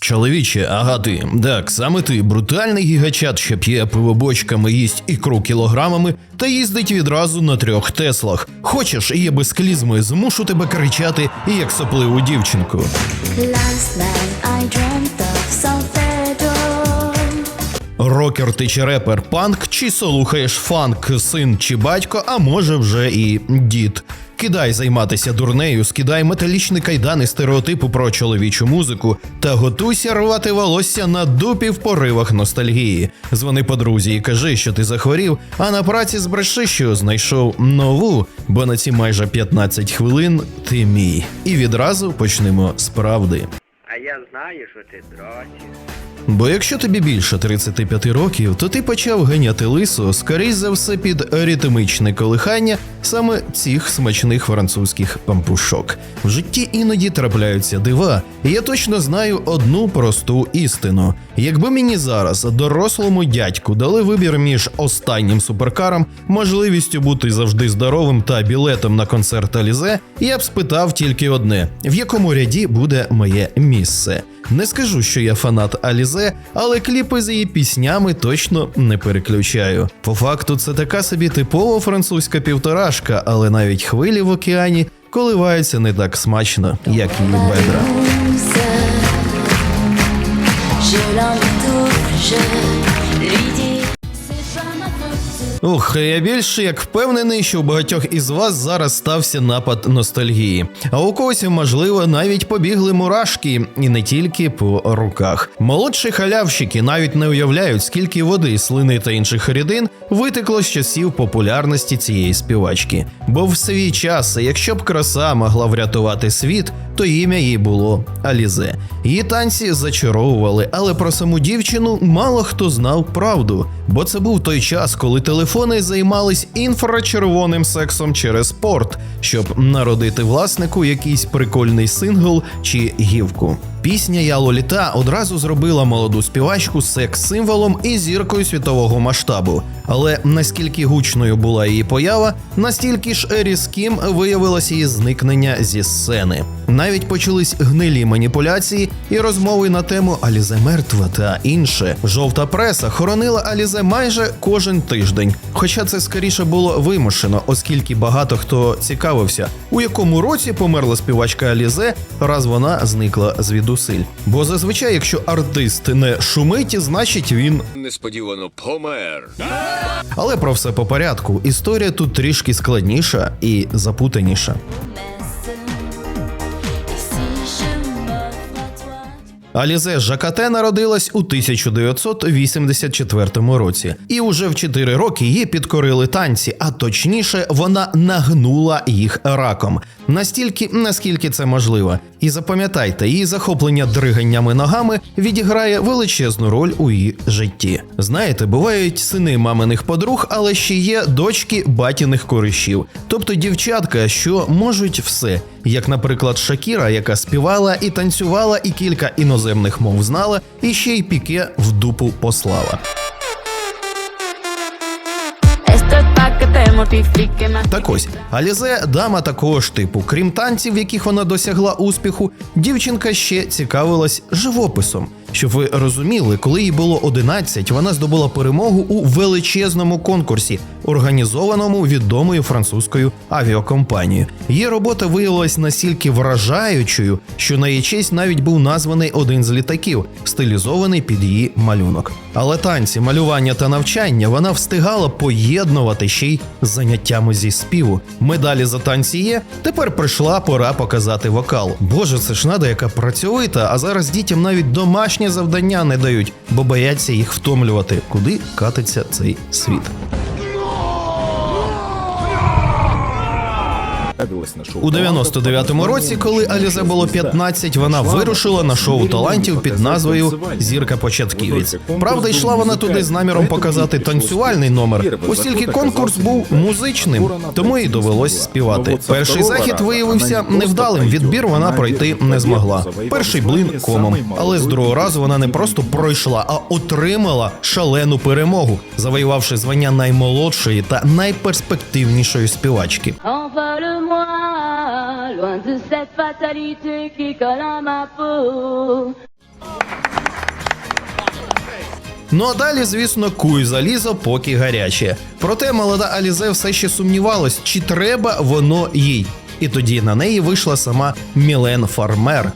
Чоловіче, ага ти, так, саме ти, брутальний гігачат, що п'є пиво бочками, їсть ікру кілограмами та їздить відразу на трьох теслах. Хочеш, є без клізми, змушу тебе кричати, як сопливу дівчинку. Last night I dreamt. Рокер ти чи репер, панк, чи слухаєш фанк, син чи батько, а може вже і дід. Кидай займатися дурнею, скидай металічні кайдани стереотипу про чоловічу музику та готуйся рвати волосся на дупі в поривах ностальгії. Дзвони подрузі і кажи, що ти захворів, а на праці збреши, що знайшов нову, бо на ці майже 15 хвилин ти мій. І відразу почнемо з правди. А я знаю, що ти дрочиш. Бо якщо тобі більше 35 років, то ти почав ганяти лисо, скоріш за все під ритмичне колихання саме цих смачних французьких пампушок. В житті іноді трапляються дива, і я точно знаю одну просту істину: якби мені зараз, дорослому дядьку, дали вибір між останнім суперкаром, можливістю бути завжди здоровим та білетом на концерт Алізе, я б спитав тільки одне: в якому ряді буде моє місце. Не скажу, що я фанат Алізе, але кліпи з її піснями точно не переключаю. По факту, це така собі типова французька півторашка, але навіть хвилі в океані коливаються не так смачно, як її бедра. Ух, я більше як впевнений, що у багатьох із вас зараз стався напад ностальгії. А у когось, можливо, навіть побігли мурашки, і не тільки по руках. Молодші халявщики навіть не уявляють, скільки води, слини та інших рідин витекло з часів популярності цієї співачки. Бо в свій час, якщо б краса могла врятувати світ, то ім'я їй було Алізе. Її танці зачаровували, але про саму дівчину мало хто знав правду, бо це був той час, коли телефони займались інфрачервоним сексом через спорт, щоб народити власнику якийсь прикольний сингл чи гівку. Пісня Я Лоліта одразу зробила молоду співачку секс-символом і зіркою світового масштабу. Але наскільки гучною була її поява, настільки ж різким виявилося її зникнення зі сцени. Навіть почались гнилі маніпуляції і розмови на тему Алізе мертва та інше. Жовта преса хоронила Алізе майже кожен тиждень. Хоча це скоріше було вимушено, оскільки багато хто цікавився, у якому році померла співачка Алізе, раз вона зникла звідусиль. Бо зазвичай, якщо артист не шумить, значить він несподівано помер. але про все по порядку. Історія тут трішки складніша і запутаніша. Алізе Жакате народилась у 1984 році, і уже в 4 роки її підкорили танці, а точніше, вона нагнула їх раком. Настільки, наскільки це можливо. І запам'ятайте, її захоплення дриганнями ногами відіграє величезну роль у її житті. Знаєте, бувають сини маминих подруг, але ще є дочки батіних коришів, тобто дівчатка, що можуть все, як, наприклад, Шакіра, яка співала і танцювала, і кілька іноземних мов знала, і ще й піке в дупу послала. Так ось, Алізе дама такого ж типу. Крім танців, яких вона досягла успіху, дівчинка ще цікавилась живописом. Щоб ви розуміли, коли їй було 11, вона здобула перемогу у величезному конкурсі, організованому відомою французькою авіакомпанією. Її робота виявилась настільки вражаючою, що на її честь навіть був названий один з літаків, стилізований під її малюнок. Але танці, малювання та навчання вона встигала поєднувати ще й заняттями зі співу. Медалі за танці є. Тепер прийшла пора показати вокал. Боже, це ж нада, яка працьовита, а зараз дітям навіть домашнє завдання не дають, бо бояться їх втомлювати. Куди катиться цей світ? У 99-му році, коли Алізе було 15, вона вирушила на шоу талантів під назвою Зірка початківець. Правда, йшла вона туди з наміром показати танцювальний номер, оскільки конкурс був музичним, тому їй довелось співати. Перший захід виявився невдалим. Відбір вона пройти не змогла. Перший блин комом, але з другого разу вона не просто пройшла, а отримала шалену перемогу, завоювавши звання наймолодшої та найперспективнішої співачки moi, loin de cette fatalité qui colle à ma peau. Ну а далі, звісно, куй залізо, поки гаряче. Проте молода Алізе все ще сумнівалась, чи треба воно їй. І тоді на неї вийшла сама Мілен Фармер,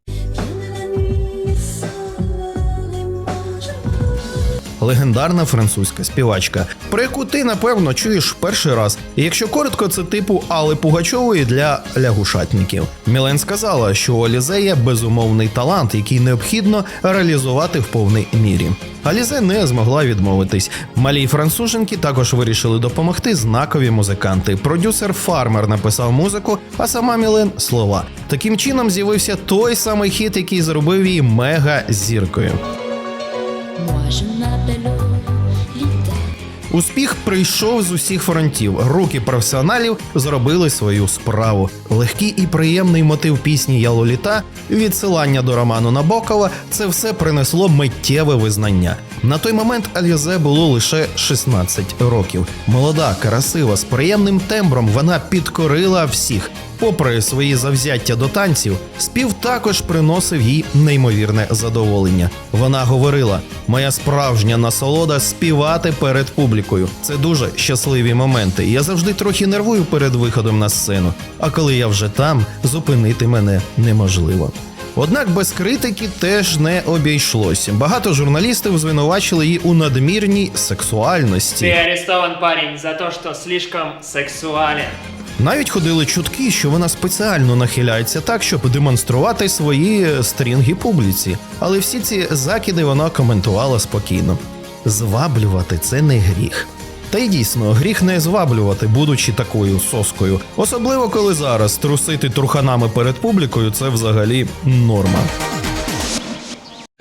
Легендарна французька співачка, про яку ти напевно чуєш перший раз. І якщо коротко, це типу Алли Пугачової для лягушатників. Мілен сказала, що у Алізе є безумовний талант, який необхідно реалізувати в повній мірі. Алізе не змогла відмовитись. Малій француженки також вирішили допомогти знакові музиканти. Продюсер Фармер написав музику, а сама Мілен слова. Таким чином з'явився той самий хіт, який зробив її мега зіркою. Успіх прийшов з усіх фронтів. Руки професіоналів зробили свою справу. Легкий і приємний мотив пісні Я Лоліта, відсилання до роману Набокова це все принесло миттєве визнання. На той момент Алізе було лише 16 років. Молода, красива, з приємним тембром вона підкорила всіх. Попри свої завзяття до танців, спів також приносив їй неймовірне задоволення. Вона говорила: моя справжня насолода співати перед публікою. Це дуже щасливі моменти. Я завжди трохи нервую перед виходом на сцену. А коли я вже там, зупинити мене неможливо. Однак без критики теж не обійшлося. Багато журналістів звинувачили її у надмірній сексуальності. Ты арестован, парень, за то, что слишком сексуален. Навіть ходили чутки, що вона спеціально нахиляється так, щоб демонструвати свої стрінги публіці. Але всі ці закиди вона коментувала спокійно. Зваблювати це не гріх. Та й дійсно, гріх не зваблювати, будучи такою соскою. Особливо коли зараз трусити труханами перед публікою це взагалі норма.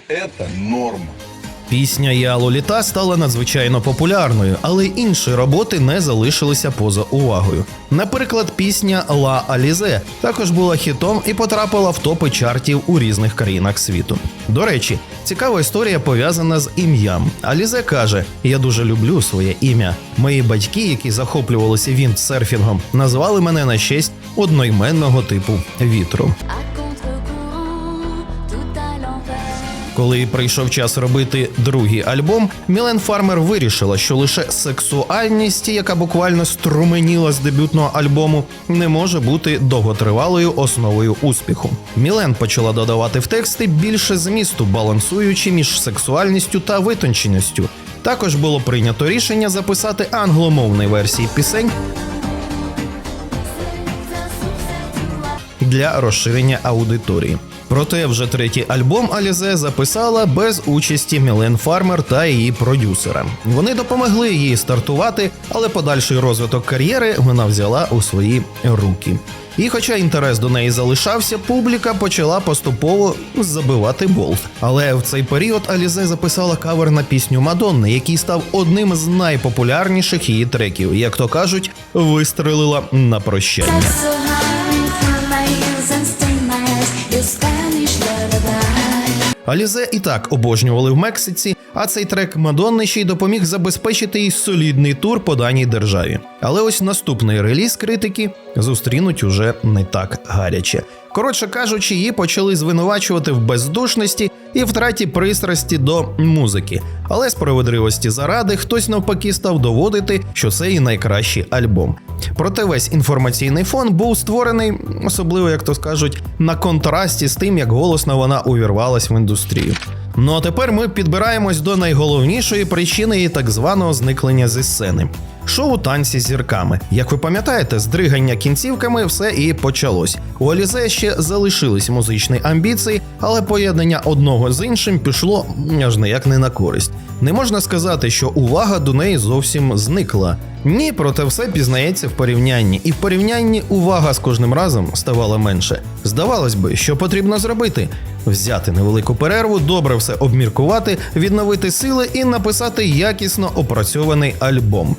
Это норма. Пісня Я Лоліта стала надзвичайно популярною, але інші роботи не залишилися поза увагою. Наприклад, пісня Ла Алізе також була хітом і потрапила в топи чартів у різних країнах світу. До речі, цікава історія пов'язана з ім'ям. Алізе каже: Я дуже люблю своє ім'я. Мої батьки, які захоплювалися віндсерфінгом, назвали мене на честь одноіменного типу вітру. Коли прийшов час робити другий альбом, Мілен Фармер вирішила, що лише сексуальність, яка буквально струменіла з дебютного альбому, не може бути довготривалою основою успіху. Мілен почала додавати в тексти більше змісту, балансуючи між сексуальністю та витонченістю. Також було прийнято рішення записати англомовні версії пісень для розширення аудиторії. Проте вже третій альбом Алізе записала без участі Мілен Фармер та її продюсера. Вони допомогли їй стартувати, але подальший розвиток кар'єри вона взяла у свої руки. І хоча інтерес до неї залишався, публіка почала поступово забивати болт. Але в цей період Алізе записала кавер на пісню Мадонни, який став одним з найпопулярніших її треків. Як то кажуть, вистрелила на прощання. Алізе і так обожнювали в Мексиці, а цей трек Мадонни ще й допоміг забезпечити їй солідний тур по даній державі. Але ось наступний реліз критики зустрінуть уже не так гаряче. Коротше кажучи, її почали звинувачувати в бездушності і втраті пристрасті до музики. Але справедливості заради хтось навпаки став доводити, що це її найкращий альбом. Проте весь інформаційний фон був створений, особливо як то скажуть, на контрасті з тим, як голосно вона увірвалась в індустрію. Ну а тепер ми підбираємось до найголовнішої причини її так званого зниклення зі сцени. Шоу танці з зірками. Як ви пам'ятаєте, здригання кінцівками все і почалось. У Алізе ще залишились музичні амбіції, але поєднання одного з іншим пішло аж ніяк не на користь. Не можна сказати, що увага до неї зовсім зникла. Ні, проте все пізнається в порівнянні, і в порівнянні увага з кожним разом ставала менше. Здавалось би, що потрібно зробити: взяти невелику перерву, добре все обміркувати, відновити сили і написати якісно опрацьований альбом.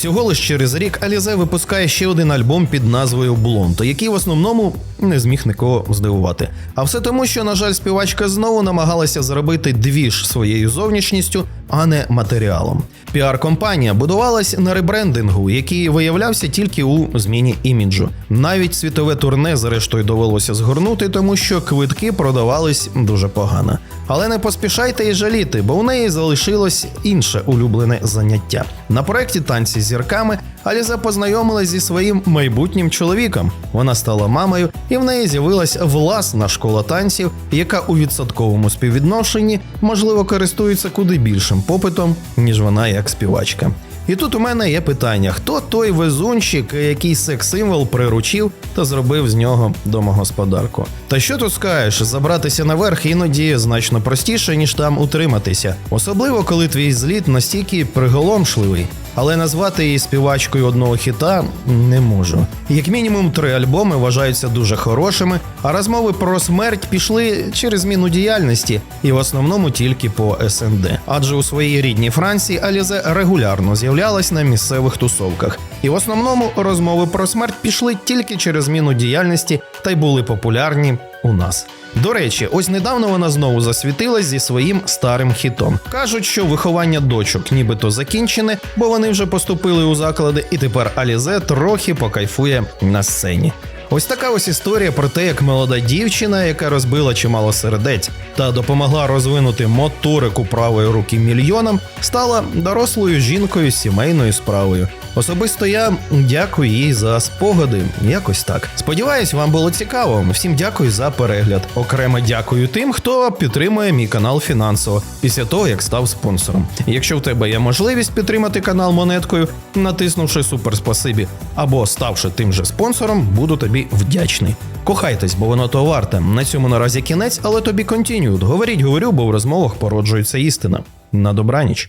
Всього лиш через рік Алізе випускає ще один альбом під назвою Блонто, який в основному не зміг нікого здивувати. А все тому, що, на жаль, співачка знову намагалася зробити двіж своєю зовнішністю, а не матеріалом. Піар-компанія будувалась на ребрендингу, який виявлявся тільки у зміні іміджу. Навіть світове турне, зрештою, довелося згорнути, тому що квитки продавались дуже погано. Але не поспішайте і жаліти, бо у неї залишилось інше улюблене заняття. На проєкті танці зірками Аліза познайомилась зі своїм майбутнім чоловіком. Вона стала мамою, і в неї з'явилась власна школа танців, яка у відсотковому співвідношенні можливо користується куди більшим попитом, ніж вона як співачка. І тут у мене є питання: хто той везунчик, який секс-символ приручив та зробив з нього домогосподарку? Та що тут скажеш, забратися наверх іноді значно простіше, ніж там утриматися, особливо коли твій зліт настільки приголомшливий. Але назвати її співачкою одного хіта не можу. Як мінімум, три альбоми вважаються дуже хорошими, а розмови про смерть пішли через зміну діяльності і в основному тільки по СНД. Адже у своїй рідній Франції Алізе регулярно з'являлась на місцевих тусовках. І в основному розмови про смерть пішли тільки через зміну діяльності та й були популярні у нас. До речі, ось недавно вона знову засвітилась зі своїм старим хітом. Кажуть, що виховання дочок нібито закінчене, бо вони вже поступили у заклади, і тепер Алізе трохи покайфує на сцені. Ось така ось історія про те, як молода дівчина, яка розбила чимало сердець та допомогла розвинути моторику правої руки мільйонам, стала дорослою жінкою сімейною справою. Особисто я дякую їй за спогади. Якось так. Сподіваюсь, вам було цікаво. Всім дякую за перегляд. Окремо дякую тим, хто підтримує мій канал фінансово після того, як став спонсором. Якщо в тебе є можливість підтримати канал монеткою, натиснувши супер спасибі або ставши тим же спонсором, буду тобі вдячний. Кохайтесь, бо воно то варте. На цьому наразі кінець, але тобі континюють. Говоріть, говорю, бо в розмовах породжується істина. На добраніч.